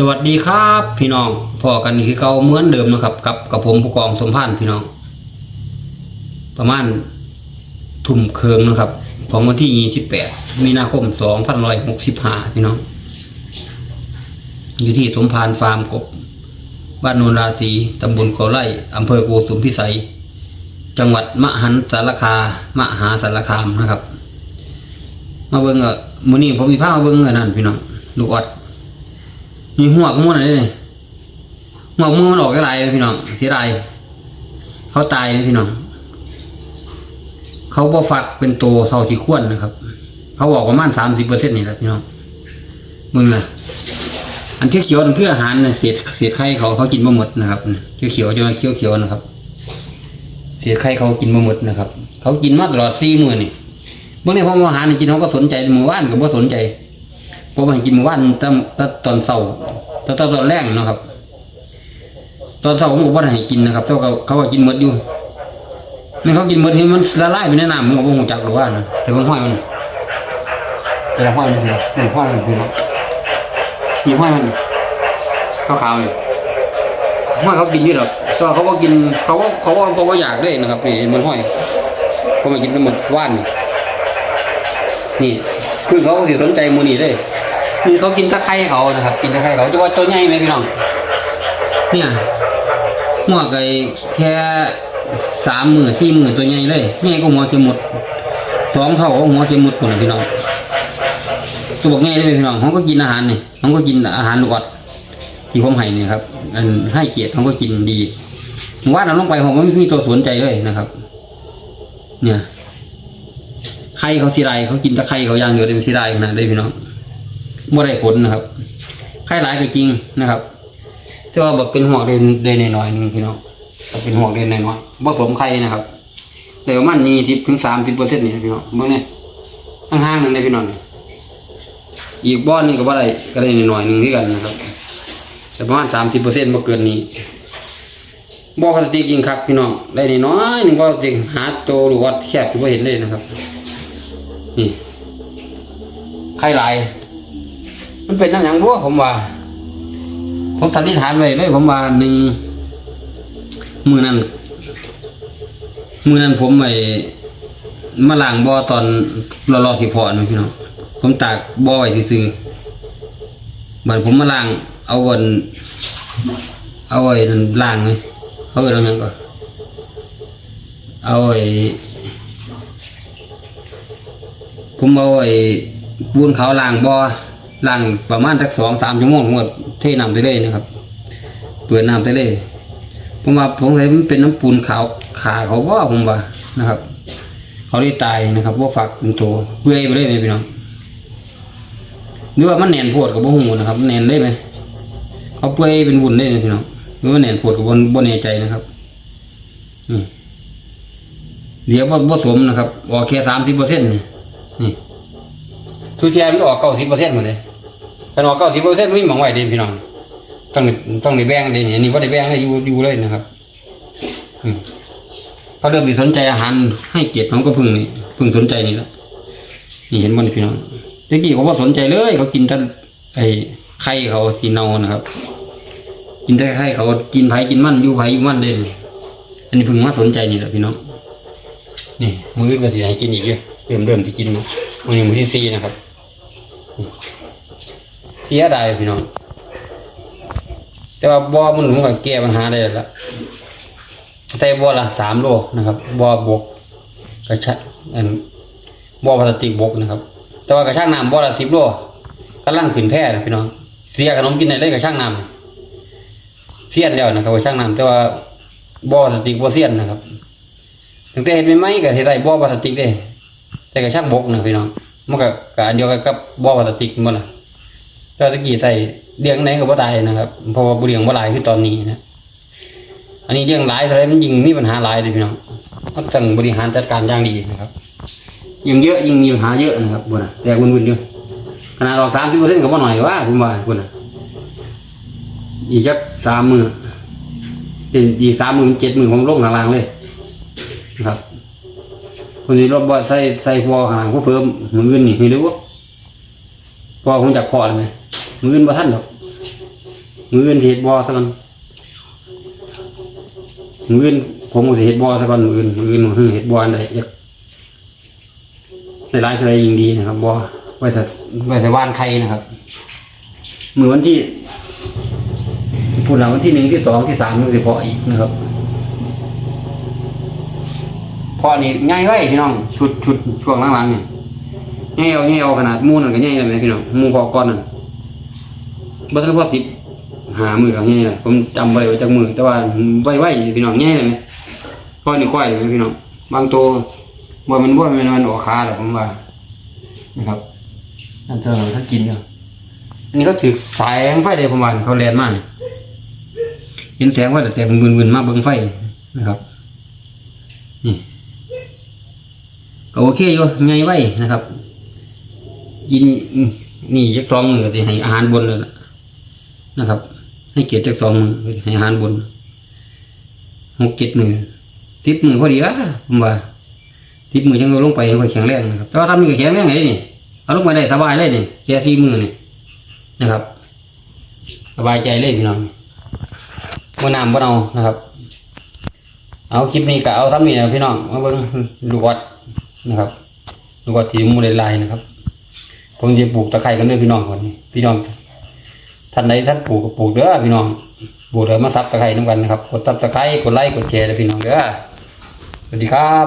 สวัสดีครับพี่น้องพอกันคือเก่าเหมือนเดิมนะครับ กับกับผมผู้กองสมพานพี่น้อง ประมาณทุ่มเคืองนะครับ ของวันที่ 28 มีนาคม 2565 พี่น้อง อยู่ที่สมพานฟาร์มกบ บ้านโนนราศีตำบลโกไร่อำเภอโกสุมพิสัย จังหวัดมหันสารคามหาสารคามนะครับ มาเบิ่งอะมือนี้ผมมีผ้ามาเบิ่งอันนั้นพี่น้องลูกออด มีหัวกม้วนอะไรเลยหัวกมือมันออกอะไรพี่น้องเสียดายเขาตายพี่น้อง เขาบ่ฟักเป็นโตเท่าที่ควรนะครับ เขาบอกประมาณสามสิบเปอร์เซ็นต์นี่แหละพี่น้องมึงนะอันเขียวเขียวๆนั่นคืออาหารนะเศษเศษไข่เขาเขากินมาหมดนะครับเขียวเขียวจะมาเขียวเขียวนะครับ เศษไข่เขากินมาหมดนะครับ เขากินมาตลอดสี่มื้อนี่เมื่อนี้พอมาหารนี่กินเขาก็สนใจหมือว่านก็บ่สนใจ ผมให้กินเมื่อวานตอนตอนเช้าตอนตอนแรกเนาะครับ ตอนเช้าผมก็บ่ได้ให้กินนะครับแต่ว่าเขาเขากินหมดอยู่นี่เขากินหมดที่มันละลายไปในน้ำผมก็บ่ฮู้จักหรือว่านะเดี๋ยวผมห้อยมันเดี๋ยวห้อยมันสินี่ห้อยมันคือเนาะนี่ห้อยมันขาวๆนี่ห้อยเขากินยู่หรอกแตัวาเขาก็กินเขาก็เขาก็เขาก็อยากเลยนะครับนี่มันห้อยเขามากินกันหมดว่านนี่นี่คือเขาก็สิสนใจมูนี่เลย นี่เขากินตะไคร้เขานะครับ กินตะไคร้เขาจะว่าตัวใหญ่ไหมพี่น้อง เนี่ยหัวไก่แค่สามมือสี่มือตัวใหญ่เลยใหญ่ก็หัวเสียหมดสองเท่าก็หัวเสียหมดคนนะพี่น้องตัวบอกง่ายเลยพี่น้องเขาก็กินอาหารนี่เขาก็กินอาหารลูกอดที่ผมให้นี่ครับอันให้เกียรติเขาก็กินดีว่าเราลงไปผมก็ไม่มีตัวสนใจเลยนะครับ เนี่ยไข่เขาทีไรเขากินตะไคร่เขาย่างเดียวเลยทีไรขนาดเลยพี่น้อง บ่ได้ผลนะครับไข่หลายก็จริงนะครับแต่ว่าแบบเป็นห่วงเด่นเด่นหน่อยหนึงพี่น้องเป็นห่วงเด่นหน่อยๆบ่ผมไข่นะครับแต่ว่ามันมีสิบถึงสามสิบเปอร์เซ็นต์นี่พี่น้องเมื่อนี่ห้างนึงเลยพี่น้องอีกบ้อนนึงก็บ่ได้ก็ได้หน่อยหนึงที่กันนะครับแต่ประมาณสามสิบเปอร์เซ็นต์บ่เกินนี้บ่พลาสติกจริงครับพี่น้องได้น้อยหนึงก็จริงหาตัวหรือว่าแคบที่บ่เห็นเลยนะครับนี่ไข่ลาย มันเป็นน้ำหยังบัวผมว่า ผมสันนิษฐานไว้เลยผมว่าหนึ่งมือนั้นมือนั้นผมไปมาล้างบ่อตอนรอรอสิพอนะพี่น้องผมตากบ่อไว้ซื่อๆบัดผมมาล้าง เอาวันเอาไว้นั่นล้างเลยเขาเอิ้นเอาหยังก่อนเอาไว้ผมเอาไอ้บุญเขาล้างบ่อ ล้างประมาณสักสองสามชั่วโมงผมก็เทน้ำไปเลยนะครับ เปิดน้ำไปเลยผมว่าผมเห็นมันเป็นน้ำปูนขาวขาเขาว่าผมว่านะครับ เขาได้ตายนะครับว่าฝักเป็นตัวเปื่อยไปเลยไหมพี่น้องหรือว่ามันแหนนโพดกับบ่หูนะครับแหนนได้ไหมเขาเปื่อยเป็นวุ้นได้ไหมพี่น้องหรือว่าแหนนโพดกับบนบนแน่ใจนะครับอืมเดี๋ยวว่าผสมนะครับออกแค่สามสิบเปอร์เซ็นต์นี่ทุเทียนมันออกเก้าสิบเปอร์เซ็นต์หมดเลย ถ้าออกเก้าสิบเปอร์เซ็นต์ไม่มองไหวเด่นพี่น้องต้องต้องได้แบงเด่นนนี้ว่าได้แบงให้อยู่อยู่เลยนะครับเขาเริ่มมีสนใจอาหารให้เกียรติผมก็พึ่งนี่พึ่งสนใจนี่แหละนี่เห็นมันพี่น้องตะกี้เขาว่าสนใจเลย เขากินแต่ไอ้ไข่เขาสีเนานะครับ กินแต่ไข่เขากินไผ่กินมันอยู่ไผ่อยู่มันเลยอันนี้พึ่งมาสนใจนี่แหละพี่น้องนี่มื้อก็สิให้กินอีกเลยเริ่มเริ่มที่กินมื้อมื้อนี้มื้อที่สี่นะครับ เสียดายพี่น้องแต่ว่าบ่อมันผมก็แก้ปัญหาได้แล้วล่ะใส่บ่อละสามโลนะครับบ่อบกกระชะอันบ่อพลาสติกบกนะครับ แต่ว่ากระช่างน้ำบ่อละสิบโลกำลังขึ้นแท่นะพี่น้องเสียขนมกินได้เลยกระช่างน้ำเสียนแล้วนะครับกระช่างน้ำแต่ว่าบ่อพลาสติกบ่เสียนนะครับถึงแต่เห็นไม่ไหมก็เห็นได้บ่อพลาสติกเด้แต่ก็ช่างบกนะพี่น้องมันก็กอันเดียวกับบ่อพลาสติกหมดละ ต่ตะกี้ใส่เลี้ยงไหนก็บ่ได้นะครับ เพราะว่าบุเลี้ยงบ่หลายคือตอนนี้นะ อันนี้เลี้ยงหลายเท่าไรมันยิงมีปัญหาหลายเลยพี่น้องมันต้องบริหารจัดการอย่างดีนะครับ ยิงเยอะยิงมีปัญหาเยอะนะครับบุญนะแต่วุ่นๆอยู่ขนาดออกสามสิบเปอร์เซ็นต์ก็บ่หน่อยว่าคุณว่าบุญนะอีกจักสามมือเป็นอีสามมือเจ็ดมือผมลงข้างลางเลยนะครับคนที่รถบ่ใส่ใส่พอห่างก็เพิ่มมืออื่นนี่ไม่รู้ว่าพอคงจักพอเลยไห มมือนบ่ทันหรอกมือนเฮ็ดบ่ซะก่อนมือนผมก็เฮ็ดบ่ซะก่อนมืออื่นมืออื่นผมเฮ็ดบ่ออยากในร้านเท่าไรยิงดีนะครับบ่ไว้แต่ไว้แต่ว่านไข่นะครับเหมือวันที่พูดหลังวันที่หนึ่งที่สองที่สามมันสิพออีกนะครับพอนี่ง่ายไว้พี่น้องชุดชุดช่วงหลังๆเนี่ยง่ายเอาง่ายเอาขนาดมูนั่นก็ง่ายเลยไหมพี่น้องมูพอก้อนนั่น บ่ทันพอสิบหามือก็ง่ายเลยผมจำบ่ได้ว่าจากมือแต่ว่าไว้ไว้พี่น้องแง่เลยค่อยนี่ค่อยเลยพี่น้องบางตัวว่ามันว่ามันมันออกขาแหละผมว่านะครับนั่นเธอเขากินอยู่ยอันนี้เขาถือสายแสงไฟเลยผมว่าเขาแลนมากเห็นแสงไฟแต่แต่มันมึนๆมากเบิ่งไฟนะครับนี่ก็โอเคอยู่ไงไว้นะครับยินนี่จักสองมือที่ให้อาหารบนเลยล่ะ นะครับ ให้เกียรติจักสองมือให้หารบนหกเจ็ดมือทิปมือพอดีอะผมว่าทิปมือจังเอาลงไปค่อยแข็งแรงนะครับแต่ว่าทำนี่ก็แข็งแรงเลยนี่เอาลงไปได้สบายเลยนี่แค่ที่มือนี่นะครับ สบายใจเลยพี่น้องบ่น้ำบ่เอานะครับ เอาคลิปนี้ก็เอาทำนี่นะพี่น้องมาเบิ่งดูวัดนะครับดูวัดที่หมูลายนะครับผมจะปลูกตะไคร้กันด้วยพี่น้องก่อนนี่พี่น้อง ท่านใดท่านปลูกก็ปลูกเด้อพี่น้องปลูกเด้อมาซับตะไคร้น้ำกันนะครับกดซับตะไคร้กดไลค์กดแชร์เลยพี่น้องเด้อสวัสดีครับ